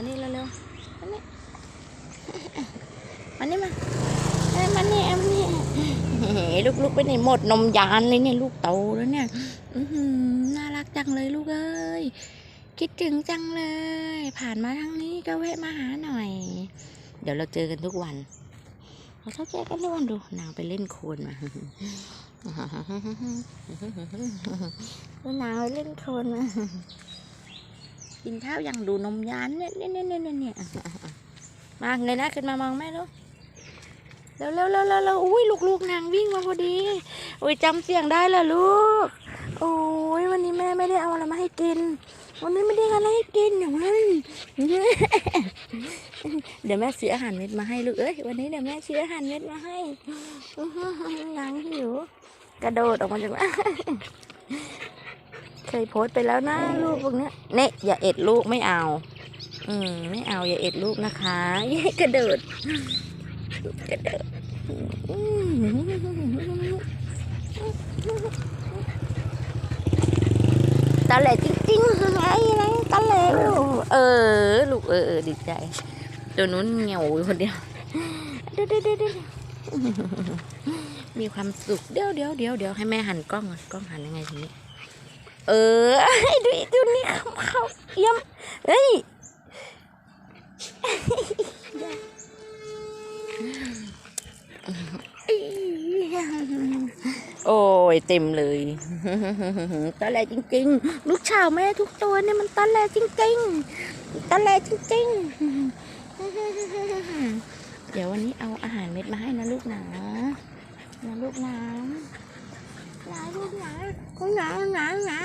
มานี่เร็วๆมานี่มานี่มามานี่มานี่ลูกๆไปไหนหมดนมยานเลยเนี่ยลูกโตแล้วเนี่ยน่ารักจังเลยลูกเอ้ยคิดถึงจังเลย ผ่านมาทางนี้ก็แวะมาหาหน่อย เดี๋ยวเราเจอกันทุกวันเราเจอกันทุกวันดูนางไปเล่นโคลนมานางไปเล่นโคลนมา กินข้าวยังดูนมยานเนี่ยเนี่ยเนี่ยเนี่ยเนี่ยมาเงยหน้าขึ้นมามองแม่ลูกเร็วเร็วเร็วเร็วเร็วอุ้ยลูกลูกนางวิ่งมาพอดีอุ้ยจำเสียงได้เหรอลูกโอ้ยวันนี้แม่ไม่ได้เอาอะไรมาให้กิน วันนี้ไม่ได้เอาอะไรให้กินอย่างนั้นเดี๋ยวแม่ซื้ออาหารเม็ดมาให้ลูกเอ้ยวันนี้เดี๋ยวแม่ซื้ออาหารเม็ดมาให้อื้อหือนางหิวกระโดดออกมาจากบ้าน เคยโพสต์ไปแล้วนะลูกพวกนี้เนะอย่าเอ็ดลูกไม่เอา อืมไม่เอาอย่าเอ็ดลูกนะคะเย้กระโดดกระโดดอืมตาแหลจริงๆไอ้ไรตาแหลลูกเออ ลูกเออเออดีใจ ตัวนู้นเหงียวคนเดียวเดี๋ยวเดี๋ยวเดี๋ยวเดี๋ยวมีความสุขเดี๋ยวเดี๋ยวเดี๋ยวเดี๋ยวให้แม่หันกล้องก่อนกล้องหันยังไงทีนี้ เออดูอีตัวนี้เขาเขาเยี่ยมเฮ้ยโอ้ยเต็มเลยตาแหลจริง ๆ ลูกชาวแม่ทุกตัวเนี่ยมันตาแหลจริงๆตาแหลจริง ๆ เดี๋ยววันนี้เอาอาหารเม็ดมาให้นะนะลูกนะนะ ลูกนะลูกนะนะนะ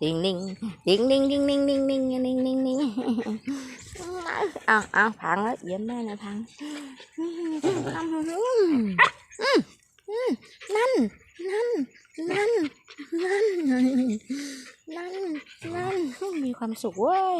ติงนิ่งติงนิ่งติงนิ่งนิ่งนิ่งนิ่งนิ่งนิ่งเอาเอาพังแล้วเยี่ยมแม่นะพังนั่นนั่นนั่นนั่นนั่นนั่นมีความสุขเว้ย